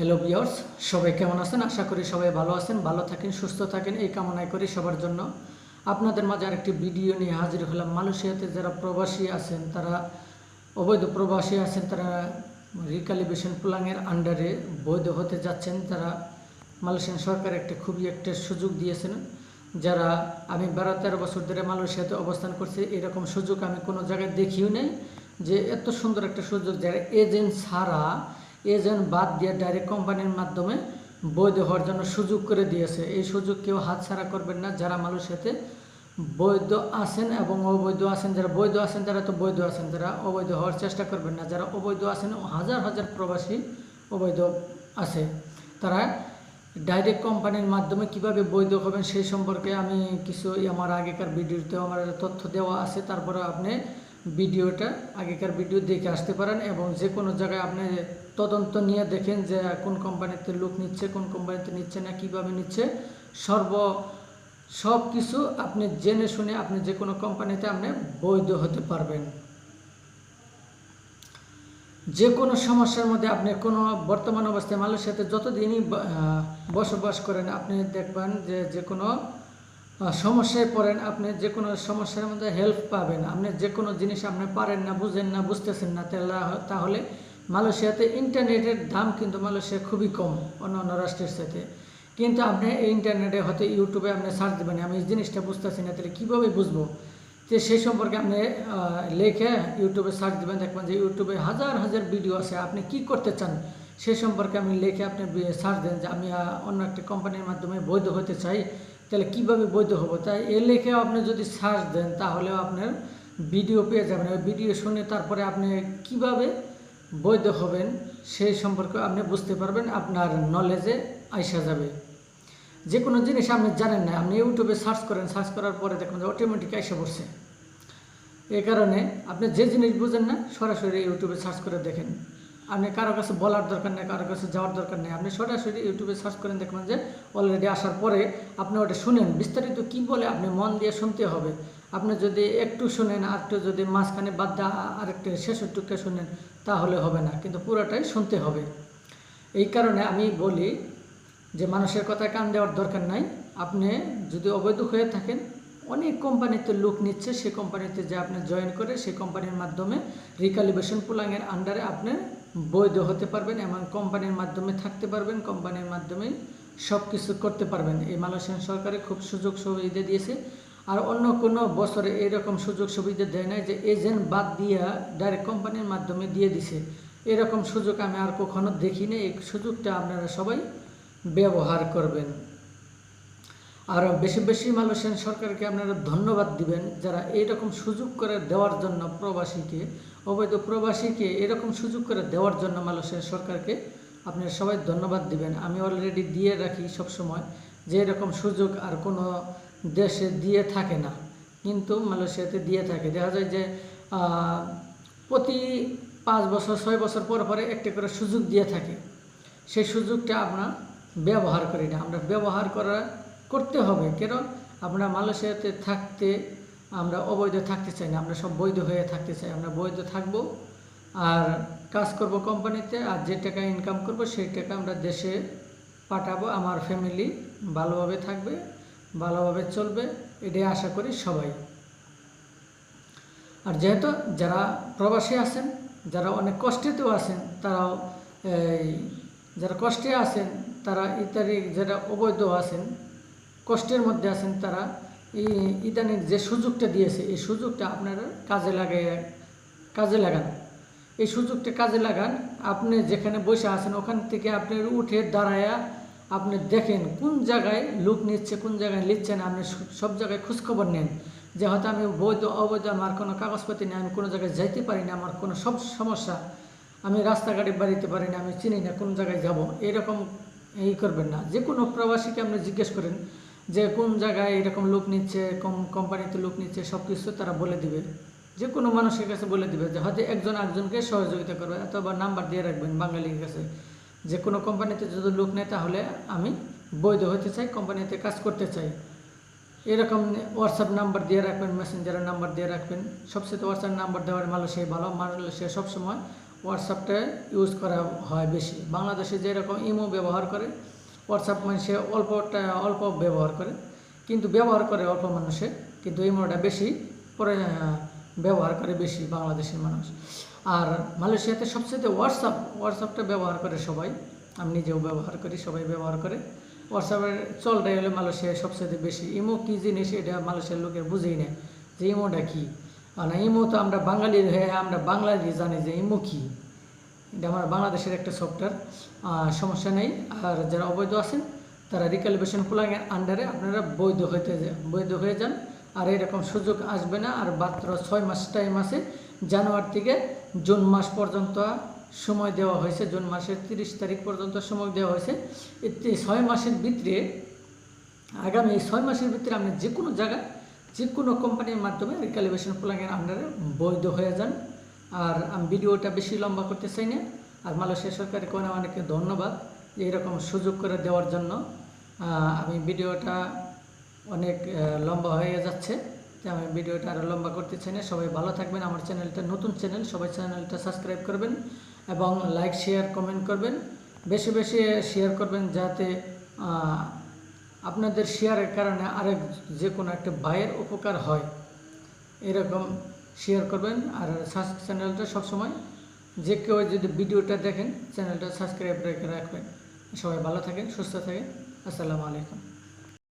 Hello বিয়ার্স সবাই কেমন আছেন? আশা করি সবাই ভালো আছেন, ভালো থাকেন, সুস্থ থাকেন। এই কামনাই করি সবার জন্য। আপনাদের মাঝে আরেকটি ভিডিও নিয়ে হাজির হলাম। মালয়েশিয়াতে যারা প্রবাসী আছেন, তারা অবৈধ প্রবাসী আছেন, তারা রিকালিবেশন প্ল্যানের আন্ডারে বৈধ হতে যাচ্ছেন। তারা মালয়েশিয়ান সরকার একটা খুবই একটা সুযোগ দিয়েছেন, যারা আমি বারো তেরো বছর ধরে মালয়েশিয়াতে অবস্থান করছি। এরকম সুযোগ আমি কোনো জায়গায় দেখিও নেই যে এত সুন্দর একটা সুযোগ, যারা এজেন্ট ছাড়া এজেন্ট বাদ দিয়ে ডাইরেক্ট কোম্পানির মাধ্যমে বৈধ হওয়ার জন্য সুযোগ করে দিয়েছে। এই সুযোগ কেউ হাতছাড়া করবেন না। যারা মালয়েশিয়াতে বৈধ আছেন এবং অবৈধ আছেন, যারা বৈধ আছেন, তারা তো বৈধ আছেন যারা অবৈধ হওয়ার চেষ্টা করবেন না। যারা অবৈধ আছেন, হাজার হাজার প্রবাসী অবৈধ আছে। তারা ডাইরেক্ট কোম্পানির মাধ্যমে কীভাবে বৈধ হবেন সেই সম্পর্কে আমি কিছু আমার আগেকার ভিডিওতে আমার তথ্য দেওয়া আছে। তারপরে আপনি ভিডিওটা, আগেকার ভিডিও দেখে আসতে পারেন এবং যে কোনো জায়গায় আপনি তদন্ত নিয়ে দেখেন যে কোন কোম্পানিতে লোক নিচ্ছে, কোন কোম্পানিতে নিচ্ছে না, কীভাবে নিচ্ছে। সর্ব, সব কিছু আপনি জেনে শুনে আপনি যে কোনো কোম্পানিতে আপনি বৈধ হতে পারবেন। যে কোনো সমস্যার মধ্যে আপনি কোনো বর্তমান অবস্থায় মালয়েশিয়াতে যতদিনই বসবাস করেন, আপনি দেখবেন যে যে কোনো সমস্যায় পড়েন, আপনি যে কোনো সমস্যার মধ্যে হেল্প পাবেন। আপনি যে কোনো জিনিস আপনি পারেন না, বুঝেন না, বুঝতেছেন না তাহলে- মালয়েশিয়াতে ইন্টারনেটের দাম কিন্তু মালয়েশিয়া খুবই কম অন্য অন্য রাষ্ট্রের সাথে কিন্তু আপনি এই ইন্টারনেটে হয়তো ইউটিউবে আপনি সার্চ দেবেন, আমি এই জিনিসটা বুঝতেছি না, তাহলে কীভাবে বুঝব? যে সেই সম্পর্কে আপনি লেখে ইউটিউবে সার্চ দেবেন, দেখবেন যে ইউটিউবে হাজার হাজার ভিডিও আছে, আপনি কি করতে চান? সেই সম্পর্কে আপনি লেখে আপনি সার্চ দেন যে আমি অন্য একটি কোম্পানির মাধ্যমে বৈধ হতে চাই। তাহলে কীভাবে বৈধ হব? তাই এ লেখে আপনি যদি সার্চ দেন, তাহলেও আপনার ভিডিও পেয়ে যাবেন। ওই ভিডিও শুনে তারপরে আপনি কীভাবে বৈধ হবেন, সেই সম্পর্কে আপনি বুঝতে পারবেন, আপনার নলেজে আইসা যাবে। যে কোনো জিনিস আপনি জানেন না, আপনি ইউটিউবে সার্চ করেন, সার্চ করার পরে দেখবেন যে অটোমেটিক এসে পড়ছে। এই কারণে আপনি যে জিনিস বুঝেন না, সরাসরি ইউটিউবে সার্চ করে দেখেন। আপনি কারও কাছে বলার দরকার নেই, কারও কাছে যাওয়ার দরকার নেই। আপনি সরাসরি ইউটিউবে সার্চ করেন দেখবেন যে অলরেডি আসার পরে আপনি ওটা শুনেন। বিস্তারিত কী বলে আপনি মন দিয়ে শুনতে হবে। আপনি যদি একটু শুনেন, আর একটু যদি মাঝখানে বাদ দা আরেকটু শেষের টুকটা শুনেন, তাহলে হবে না। কিন্তু পুরোটাই শুনতে হবে। এই কারণে আমি বলি যে মানুষের কথায় কান দেওয়ার দরকার নাই। আপনি যদি অবৈধ হয়ে থাকেন, অনেক কোম্পানিতে লোক নিচ্ছে সেই কোম্পানিতে যে আপনি জয়েন করে সেই কোম্পানির মাধ্যমে রিকালিবেশন পুলাংয়ের আন্ডারে আপনি বৈধ হতে পারবেন এবং কোম্পানির মাধ্যমে থাকতে পারবেন, কোম্পানির মাধ্যমে সব কিছু করতে পারবেন। এই মালয়েশিয়ান সরকারে খুব সুযোগ সুবিধা দিয়েছে। আর অন্য কোনো বছরে এরকম সুযোগ সুবিধা দেয় নাই যে এজেন্ট বাদ দিয়া ডাইরেক্ট কোম্পানির মাধ্যমে দিয়ে দিছে। এরকম সুযোগ আমি আর কখনো দেখিনি এই সুযোগটা আপনারা সবাই ব্যবহার করবেন। আর বেশি বেশি মালয়েশিয়ান সরকারকে আপনারা ধন্যবাদ দিবেন যারা এইরকম সুযোগ করে দেওয়ার জন্য প্রবাসীকে। অবৈধ প্রবাসীকে এরকম সুযোগ করে দেওয়ার জন্য মালয়েশিয়ান সরকারকে আপনারা সবাই ধন্যবাদ দিবেন। আমি অলরেডি দিয়ে রাখি সব সময় যে এরকম সুযোগ আর কোনো দেশে দিয়ে থাকে না। কিন্তু মালয়েশিয়াতে দিয়ে থাকে। দেখা যায় যে প্রতি পাঁচ বছর, ছয় বছর পর পরে একটা করে সুযোগ দিয়ে থাকে। সেই সুযোগটা আমরা ব্যবহার করি না। আমরা ব্যবহার করা, করতে হবে। কেন? আমরা মালয়েশিয়াতে থাকতে আমরা অবৈধ থাকতে চাই না, আমরা সব বৈধ হয়ে থাকতে চাই, আমরা বৈধ থাকব। আর কাজ করব কোম্পানিতে, আর যে টাকা ইনকাম করব, সেই টাকা আমরা দেশে পাঠাবো, আমার ফ্যামিলি ভালোভাবে থাকবে, ভালোভাবে চলবে, এটাই আশা করি সবাই। আর যেহেতু যারা প্রবাসী আছেন, যারা অনেক কষ্টেতেও আছেন, তারাও এই যারা কষ্টে আছেন, তারা ইত্যাদি, যারা অবৈধ আছেন, কষ্টের মধ্যে আছেন, তারা ইদানিং যে সুযোগটা দিয়েছে, এই সুযোগটা আপনারা কাজে লাগে কাজে লাগান। এই সুযোগটা কাজে লাগান, আপনি যেখানে বসে আছেন, ওখান থেকে আপনি উঠে দাঁড়ায়া আপনি দেখেন কোন জায়গায় লোক নিচ্ছে, কোন জায়গায় নিচ্ছে না, আপনি সব- জায়গায় খোঁজখবর নেন। যে হয়তো আমি বৈধ, অবৈধ, আমার কোনো কাগজপাতি নেই, আমি কোনো জায়গায় যাইতে পারি না, আমার কোনো সব সমস্যা, আমি রাস্তাঘাটে বাড়িতে পারি না, আমি চিনি না কোন জায়গায় যাব, এরকম এই করবেন না। যে কোনো প্রবাসীকে আপনি জিজ্ঞেস করেন যে কোন জায়গায় এরকম লোক নিচ্ছে, কম, কোম্পানিতে লোক নিচ্ছে সব কিছু তারা বলে দিবে। যে কোনো মানুষের কাছে বলে দিবে যে হয়তো একজন একজনকে সহযোগিতা করবে অথবা নাম্বার দিয়ে রাখবেন বাঙালির কাছে। যে কোনো কোম্পানিতে যদি লোক নেয় তাহলে আমি বৈধ হতে চাই, কোম্পানিতে কাজ করতে চাই। এরকম হোয়াটসঅ্যাপ নাম্বার দিয়ে রাখবেন মেসেঞ্জারের নাম্বার দিয়ে রাখবেন। সবচেয়ে হোয়াটসঅ্যাপ নাম্বার দেওয়ার মালয়েশিয়া ভালো, মালয়েশিয়া সবসময় হোয়াটসঅ্যাপটা ইউজ করা হয় বেশি। বাংলাদেশে যেরকম ইমো ব্যবহার করে হোয়াটসঅ্যাপ মানুষে অল্পটা, অল্প ব্যবহার করে। কিন্তু ব্যবহার করে অল্প মানুষে। কিন্তু ইমোটা বেশি পরে ব্যবহার করে বেশি বাংলাদেশের মানুষ। আর মালয়েশিয়াতে সবচেয়ে হোয়াটসঅ্যাপ হোয়াটসঅ্যাপটা ব্যবহার করে সবাই। আমি নিজেও ব্যবহার করি, সবাই ব্যবহার করে। হোয়াটসঅ্যাপের চলটাই হলো মালয়েশিয়ায় সবচেয়ে বেশি। ইমো কী জিনিস এটা মালয়েশিয়ার লোকের বুঝেই না যে ইমোটা কী। মানে ইমো তো আমরা বাঙালি হয়ে আমরা বাংলাদেশ জানি যে ইমো কী। এটা আমার বাংলাদেশের একটা সফটওয়্যার সমস্যা নেই। আর যারা অবৈধ আছেন, তারা রিক্যালিব্রেশন প্লাগের আন্ডারে আপনারা বৈধ হইতে বৈধ হয়ে যান। আর এরকম সুযোগ আসবে না। আর মাত্র ছয় মাস টাইম আছে। জানুয়ারি থেকে জুন মাস পর্যন্ত সময় দেওয়া হয়েছে। জুন মাসের তিরিশ তারিখ পর্যন্ত সময় দেওয়া হয়েছে। এই তি- ছয় মাসের ভিতরে, আগামী ছয় মাসের ভিতরে আপনি যে কোনো জায়গায় যে কোনো কোম্পানির মাধ্যমে রিক্যালিব্রেশন প্লাগের আন্ডারে বৈধ হয়ে যান। আর আমি ভিডিওটা বেশি লম্বা করতে চাই না। আর মালয়েশিয়া সরকারকে অনেক অনেকে ধন্যবাদ যে এরকম সুযোগ করে দেওয়ার জন্য। আমি ভিডিওটা অনেক লম্বা হয়ে যাচ্ছে তাই আমি ভিডিওটা আরও লম্বা করতে চাই না। সবাই ভালো থাকবেন। আমার চ্যানেলটা নতুন চ্যানেল, সবাই চ্যানেলটা সাবস্ক্রাইব করবেন এবং লাইক, শেয়ার, কমেন্ট করবেন। বেশি বেশি শেয়ার করবেন যাতে আপনাদের শেয়ারের কারণে আরেক যে কোনো একটা ভাইয়ের উপকার হয়। এরকম শেয়ার করবেন আর চ্যানেলটা সবসময়। যে কেউ যদি ভিডিওটা দেখেন চ্যানেলটা সাবস্ক্রাইব রেখে রাখবেন। সবাই ভালো থাকেন, সুস্থ থাকেন। আসসালামু আলাইকুম।